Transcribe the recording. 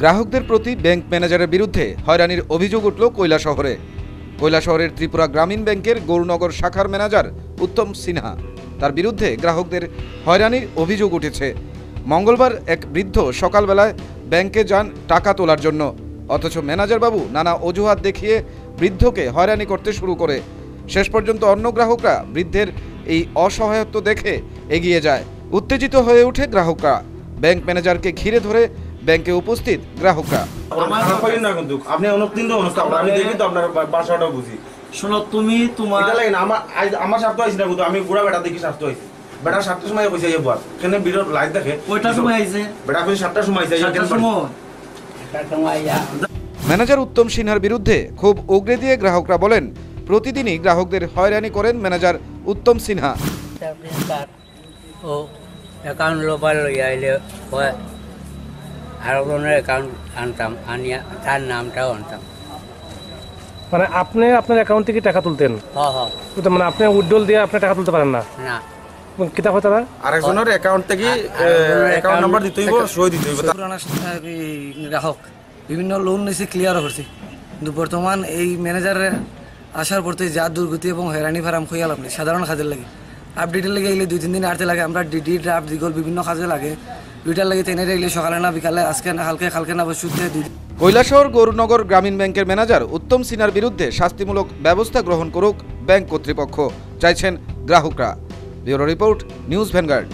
গ্রাহকদের প্রতি ব্যাংক ম্যানেজারের বিরুদ্ধে হয়রানির অভিযোগ উঠল কৈলা শহরে। কৈলা শহরের ত্রিপুরা গ্রামীণ ব্যাংকের গৌরনগর শাখার ম্যানেজার উত্তম সিনহা। তার বিরুদ্ধে গ্রাহকদের হয়রানির অভিযোগ উঠেছে। মঙ্গলবার এক বৃদ্ধ সকালবেলায় ব্যাংকে যান টাকা তোলার জন্য। অথচ ম্যানেজার বাবু নানা অজুহাত দেখিয়ে বৃদ্ধকে হয়রানি করতে শুরু করে। শেষ পর্যন্ত অন্য গ্রাহকরা বৃদ্ধের এই অসহায়ত্ব দেখে এগিয়ে যায়। উত্তেজিত হয়ে ওঠে গ্রাহকরা। ব্যাংক ম্যানেজারকে ঘিরে ধরে ব্যাংকে উপস্থিত গ্রাহকরা। খারাপ পাইলেন না কিন্তু আপনি অনেক দিন আমি দেখি তো আপনার বাসাটাও বুঝি। শোনো তুমি তোমার এটা লাগে না আমার আমার স্বার্থ আইসি না কিন্তু আমি বুড়া বেটা দেখি স্বার্থ আইসি বেটা সাতটার সময় কইছে এবার এখানে বিরোধ লাইট দেখে? কয়টার সময় আইছে? বেটা কইছে সাতটার সময় আইছে ম্যানেজার উত্তম সিনহার বিরুদ্ধে খুব উগরে দিয়ে গ্রাহকরা বলেন প্রতিদিনই গ্রাহকদের হয়রানি করেন ম্যানেজার উত্তম সিনহা। ও অ্যাকাউন্ট লোবার লই আইলে হয় আরও জনের অ্যাকাউন্ট আনতাম আনিয়া তার নামটাও আনতাম। মানে আপনি আপনার অ্যাকাউন্ট থেকে টাকা তুলতেন? হ হ। কিন্তু মানে আপনি উইড্রল দিয়ে আপনি টাকা তুলতে পারেন না? না। কিতা হয় তারা? আরেকজনের অ্যাকাউন্ট থেকে অ্যাকাউন্ট নাম্বার দিতে হইব সই দিতে হইব। গ্রাহক বিভিন্ন লোন নিয়েছে ক্লিয়ার করছে। কিন্তু বর্তমান এই ম্যানেজারের আসার পর যা দুর্গতি এবং হয়রানি ফারাম লাভ নেই সাধারণ কাজের লাগে। আপডেটের লাগে দুই তিন দিন আড়তে লাগে। আমরা ডিডি ড্রাফট দিগল বিভিন্ন কাজে লাগে। দুইটার লাগে তেনে এলে সকালে না বিকালে, আজকে না কালকে কালকে না দুই কৈলাসহর গৌরনগর গ্রামীণ ব্যাংকের ম্যানেজার উত্তম সিনার বিরুদ্ধে শাস্তিমূলক ব্যবস্থা গ্রহণ করুক ব্যাংক কর্তৃপক্ষ, চাইছেন গ্রাহকরা। Bureau report, news Vanguard.